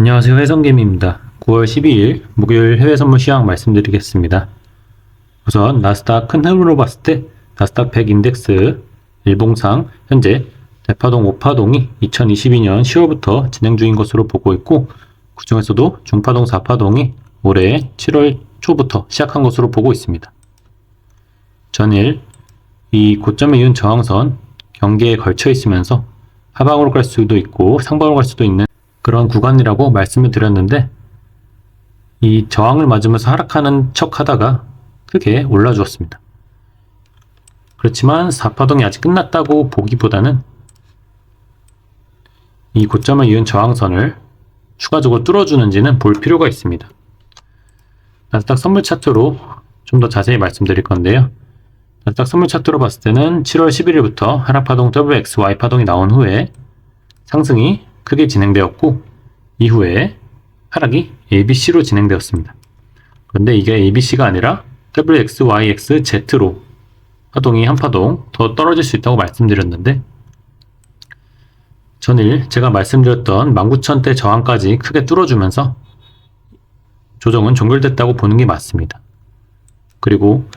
안녕하세요. 해성개미입니다. 9월 12일 목요일 해외 선물 시황 말씀드리겠습니다. 우선 나스닥 큰 흐름으로 봤을 때 나스닥 100 인덱스 일봉상 현재 대파동 5파동이 2022년 10월부터 진행 중인 것으로 보고 있고 그 중에서도 중파동 4파동이 올해 7월 초부터 시작한 것으로 보고 있습니다. 전일 이 고점에 이은 저항선 경계에 걸쳐 있으면서 하방으로 갈 수도 있고 상방으로 갈 수도 있는 그런 구간이라고 말씀을 드렸는데 이 저항을 맞으면서 하락하는 척 하다가 크게 올라주었습니다. 그렇지만 4파동이 아직 끝났다고 보기보다는 이 고점을 이은 저항선을 추가적으로 뚫어주는지는 볼 필요가 있습니다. 나스닥 선물 차트로 좀 더 자세히 말씀드릴 건데요. 나스닥 선물 차트로 봤을 때는 7월 11일부터 하락파동 WXY 파동이 나온 후에 상승이 크게 진행되었고 이후에 하락이 ABC로 진행되었습니다. 그런데 이게 ABC가 아니라 WXYXZ로 파동이 한 파동 더 떨어질 수 있다고 말씀드렸는데 전일 제가 말씀드렸던 19,000대 저항까지 크게 뚫어주면서 조정은 종결됐다고 보는 게 맞습니다. 그리고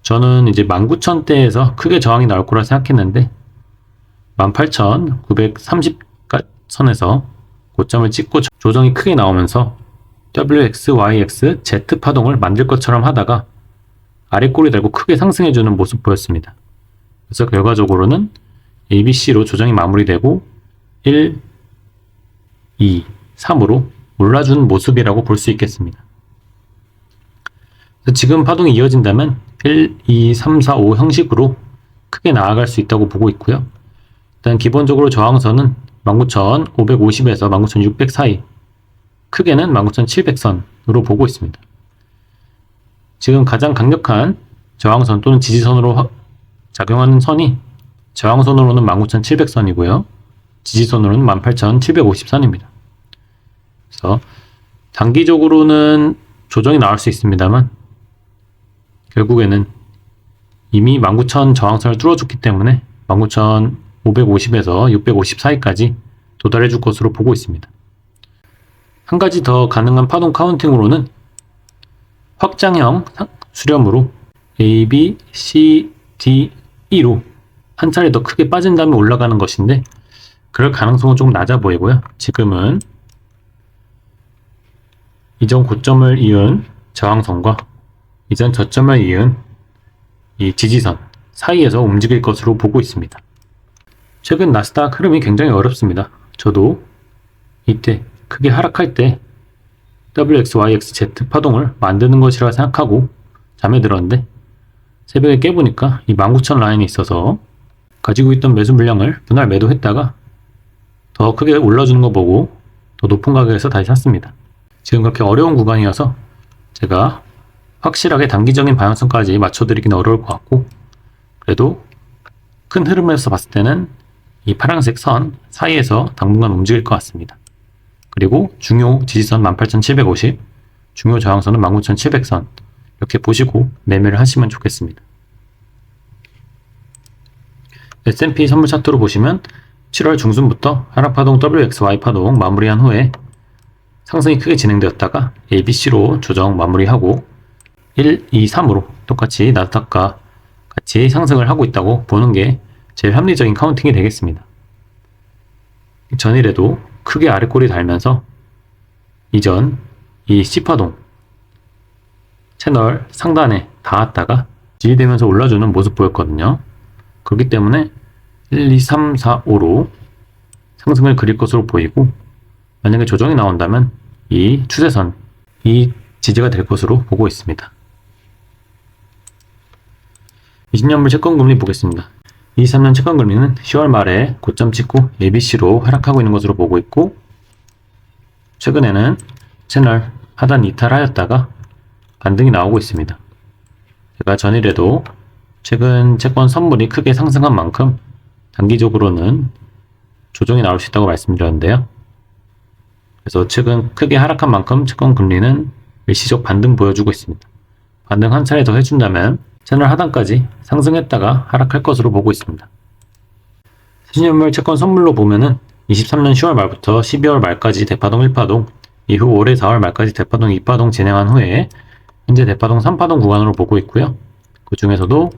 저는 이제 19,000대에서 크게 저항이 나올 거라 생각했는데 18,930 선에서 고점을 찍고 조정이 크게 나오면서 WX, YX, Z 파동을 만들 것처럼 하다가 아래 꼬리 달고 크게 상승해주는 모습 보였습니다. 그래서 결과적으로는 ABC로 조정이 마무리되고 1, 2, 3으로 올라준 모습이라고 볼 수 있겠습니다. 지금 파동이 이어진다면 1, 2, 3, 4, 5 형식으로 크게 나아갈 수 있다고 보고 있고요. 일단 기본적으로 저항선은 19,550에서 19,600 사이, 크게는 19,700선으로 보고 있습니다. 지금 가장 강력한 저항선 또는 지지선으로 작용하는 선이 저항선으로는 19,700선이고요. 지지선으로는 18,750선입니다. 그래서 단기적으로는 조정이 나올 수 있습니다만 결국에는 이미 19,000 저항선을 뚫어줬기 때문에 19,550에서 650 사이까지 도달해 줄 것으로 보고 있습니다. 한 가지 더 가능한 파동 카운팅으로는 확장형 수렴으로 A, B, C, D, E로 한 차례 더 크게 빠진 다음에 올라가는 것인데 그럴 가능성은 조금 낮아 보이고요. 지금은 이전 고점을 이은 저항선과 이전 저점을 이은 이 지지선 사이에서 움직일 것으로 보고 있습니다. 최근 나스닥 흐름이 굉장히 어렵습니다. 저도 이때 크게 하락할 때 WXYXZ 파동을 만드는 것이라 생각하고 잠에 들었는데 새벽에 깨보니까 이 19,000 라인이 있어서 가지고 있던 매수 물량을 분할 매도했다가 더 크게 올라주는 거 보고 더 높은 가격에서 다시 샀습니다. 지금 그렇게 어려운 구간이어서 제가 확실하게 단기적인 방향성까지 맞춰드리기는 어려울 것 같고 그래도 큰 흐름에서 봤을 때는 이 파란색 선 사이에서 당분간 움직일 것 같습니다. 그리고 중요 지지선 18,750, 중요 저항선은 19,700선 이렇게 보시고 매매를 하시면 좋겠습니다. S&P 선물 차트로 보시면 7월 중순부터 하락파동 WXY 파동 마무리한 후에 상승이 크게 진행되었다가 ABC로 조정 마무리하고 1, 2, 3으로 똑같이 나스닥과 같이 상승을 하고 있다고 보는 게 제일 합리적인 카운팅이 되겠습니다. 전일에도 크게 아래꼬리 달면서 이전 이 C파동 채널 상단에 닿았다가 지지되면서 올라주는 모습 보였거든요. 그렇기 때문에 1, 2, 3, 4, 5로 상승을 그릴 것으로 보이고 만약에 조정이 나온다면 이 추세선 이 지지가 될 것으로 보고 있습니다. 20년물 채권금리 보겠습니다. 23년 채권 금리는 10월 말에 고점 찍고 ABC로 하락하고 있는 것으로 보고 있고 최근에는 채널 하단 이탈하였다가 반등이 나오고 있습니다. 제가 전일에도 최근 채권 선물이 크게 상승한 만큼 단기적으로는 조정이 나올 수 있다고 말씀드렸는데요. 그래서 최근 크게 하락한 만큼 채권 금리는 일시적 반등 보여주고 있습니다. 반등 한 차례 더 해준다면 채널 하단까지 상승했다가 하락할 것으로 보고 있습니다. 신현물 채권 선물로 보면은 23년 10월 말부터 12월 말까지 대파동 1파동, 이후 올해 4월 말까지 대파동 2파동 진행한 후에 현재 대파동 3파동 구간으로 보고 있고요. 그 중에서도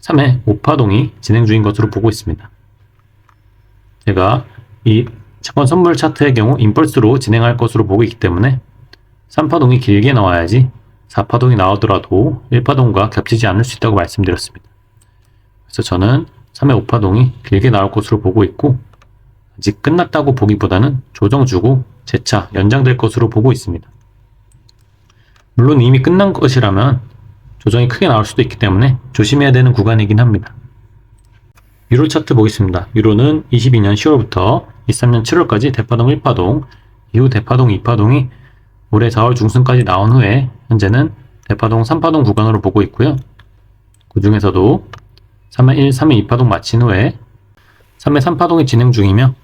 3회 5파동이 진행 중인 것으로 보고 있습니다. 제가 이 채권 선물 차트의 경우 임펄스로 진행할 것으로 보고 있기 때문에 3파동이 길게 나와야지 4파동이 나오더라도 1파동과 겹치지 않을 수 있다고 말씀드렸습니다. 그래서 저는 3회 5파동이 길게 나올 것으로 보고 있고 아직 끝났다고 보기보다는 조정 주고 재차 연장될 것으로 보고 있습니다. 물론 이미 끝난 것이라면 조정이 크게 나올 수도 있기 때문에 조심해야 되는 구간이긴 합니다. 유로 차트 보겠습니다. 유로는 22년 10월부터 23년 7월까지 대파동 1파동, 이후 대파동 2파동이 올해 4월 중순까지 나온 후에 현재는 대파동 3파동 구간으로 보고 있고요. 그 중에서도 3회 1, 3회 2파동 마친 후에 3회 3파동이 진행 중이며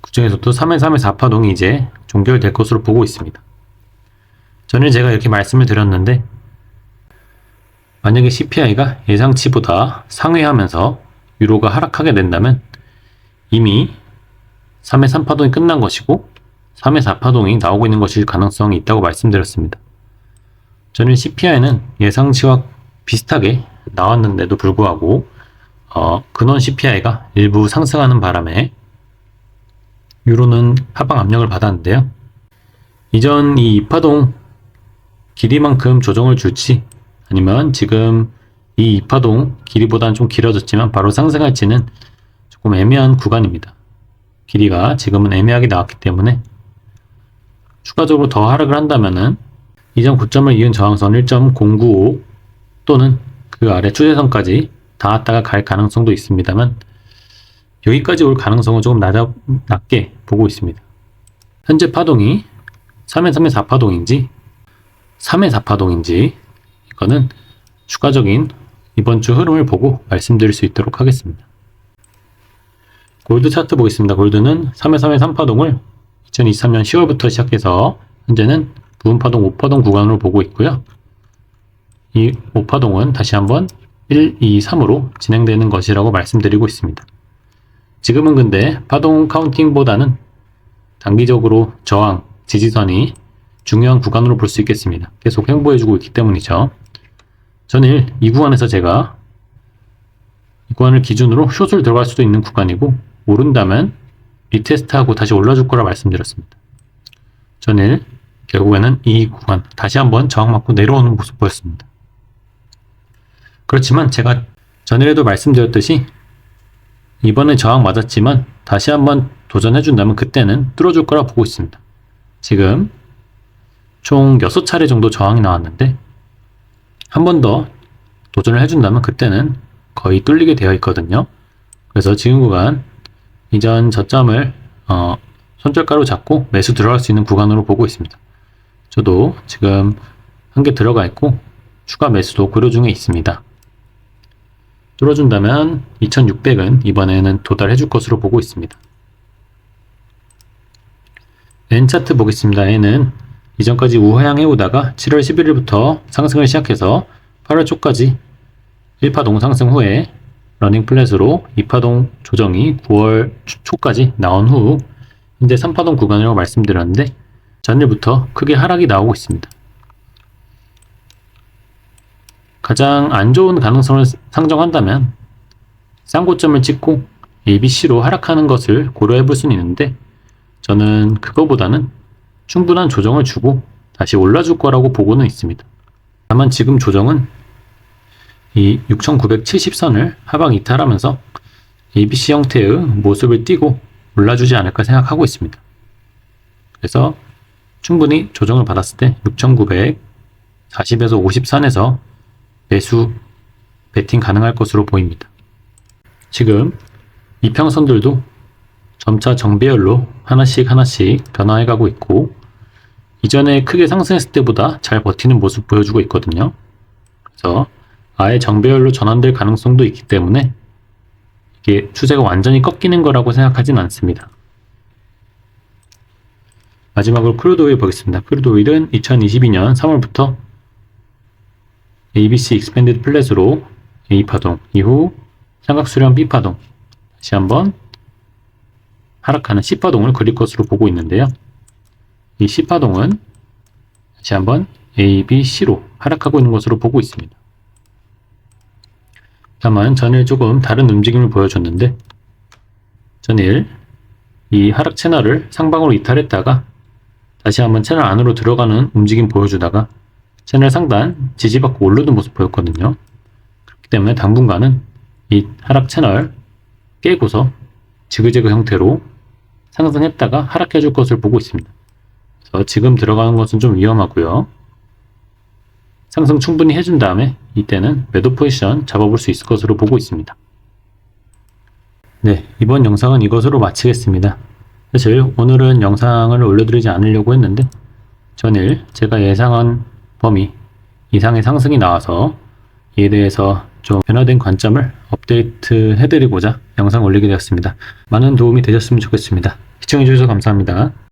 그 중에서도 3회 3회 4파동이 이제 종결될 것으로 보고 있습니다. 전에 제가 이렇게 말씀을 드렸는데 만약에 CPI가 예상치보다 상회하면서 유로가 하락하게 된다면 이미 3회 3파동이 끝난 것이고 3회 4파동이 나오고 있는 것일 가능성이 있다고 말씀드렸습니다. 저는 CPI는 예상치와 비슷하게 나왔는데도 불구하고 어, 근원 CPI가 일부 상승하는 바람에 유로는 하방 압력을 받았는데요. 이전 이 2파동 길이만큼 조정을 줄지 아니면 지금 이 2파동 길이보다는 좀 길어졌지만 바로 상승할지는 조금 애매한 구간입니다. 길이가 지금은 애매하게 나왔기 때문에 추가적으로 더 하락을 한다면은 이전 고점을 이은 저항선 1.095 또는 그 아래 추세선까지 닿았다가 갈 가능성도 있습니다만 여기까지 올 가능성은 조금 낮아, 낮게 보고 있습니다. 현재 파동이 3회 3회 4파동인지 3회 4파동인지 이거는 추가적인 이번 주 흐름을 보고 말씀드릴 수 있도록 하겠습니다. 골드 차트 보겠습니다. 골드는 3회 3회 3파동을 2023년 10월부터 시작해서 현재는 부분파동 5파동 구간으로 보고 있고요. 이 5파동은 다시 한번 1, 2, 3으로 진행되는 것이라고 말씀드리고 있습니다. 지금은 근데 파동 카운팅보다는 단기적으로 저항, 지지선이 중요한 구간으로 볼 수 있겠습니다. 계속 횡보해주고 있기 때문이죠. 전일 이 구간에서 제가 이 구간을 기준으로 숏을 들어갈 수도 있는 구간이고 오른다면 리테스트하고 다시 올라줄 거라 말씀드렸습니다. 전일 결국에는 이 구간 다시 한번 저항 맞고 내려오는 모습 보였습니다. 그렇지만 제가 전일에도 말씀드렸듯이 이번에 저항 맞았지만 다시 한번 도전해준다면 그때는 뚫어줄 거라 보고 있습니다. 지금 총 6차례 정도 저항이 나왔는데 한 번 더 도전을 해준다면 그때는 거의 뚫리게 되어 있거든요. 그래서 지금 구간 이전 저점을 어, 손절가로 잡고 매수 들어갈 수 있는 구간으로 보고 있습니다. 저도 지금 한 개 들어가 있고 추가 매수도 고려 중에 있습니다. 뚫어준다면 2600은 이번에는 도달해 줄 것으로 보고 있습니다. N차트 보겠습니다. N은 이전까지 우하향해 오다가 7월 11일부터 상승을 시작해서 8월 초까지 1파 동 상승 후에 러닝 플랫으로 2파동 조정이 9월 초까지 나온 후 현재 3파동 구간이라고 말씀드렸는데 전일부터 크게 하락이 나오고 있습니다. 가장 안 좋은 가능성을 상정한다면 쌍고점을 찍고 ABC로 하락하는 것을 고려해 볼 수는 있는데 저는 그거보다는 충분한 조정을 주고 다시 올라줄 거라고 보고는 있습니다. 다만 지금 조정은 이 6970선을 하방 이탈하면서 ABC 형태의 모습을 띄고 올라주지 않을까 생각하고 있습니다. 그래서 충분히 조정을 받았을 때 6940에서 50선에서 매수, 베팅 가능할 것으로 보입니다. 지금 이평선들도 점차 정배열로 하나씩 하나씩 변화해 가고 있고 이전에 크게 상승했을 때보다 잘 버티는 모습 보여주고 있거든요. 그래서 아예 정배열로 전환될 가능성도 있기 때문에 이게 추세가 완전히 꺾이는 거라고 생각하진 않습니다. 마지막으로 크루드 오일 보겠습니다. 크루드 오일은 2022년 3월부터 ABC 익스펜디드 플랫으로 A파동 이후 삼각수렴 B파동 다시 한번 하락하는 C파동을 그릴 것으로 보고 있는데요. 이 C파동은 다시 한번 A, B, C로 하락하고 있는 것으로 보고 있습니다. 다만 전일 조금 다른 움직임을 보여줬는데 전일 이 하락 채널을 상방으로 이탈했다가 다시 한번 채널 안으로 들어가는 움직임 보여주다가 채널 상단 지지받고 올르는 모습 보였거든요. 그렇기 때문에 당분간은 이 하락 채널 깨고서 지그재그 형태로 상승했다가 하락해 줄 것을 보고 있습니다. 그래서 지금 들어가는 것은 좀 위험하고요. 상승 충분히 해준 다음에 이때는 매도 포지션 잡아볼 수 있을 것으로 보고 있습니다. 네, 이번 영상은 이것으로 마치겠습니다. 사실 오늘은 영상을 올려드리지 않으려고 했는데 전일 제가 예상한 범위 이상의 상승이 나와서 이에 대해서 좀 변화된 관점을 업데이트 해드리고자 영상 올리게 되었습니다. 많은 도움이 되셨으면 좋겠습니다. 시청해주셔서 감사합니다.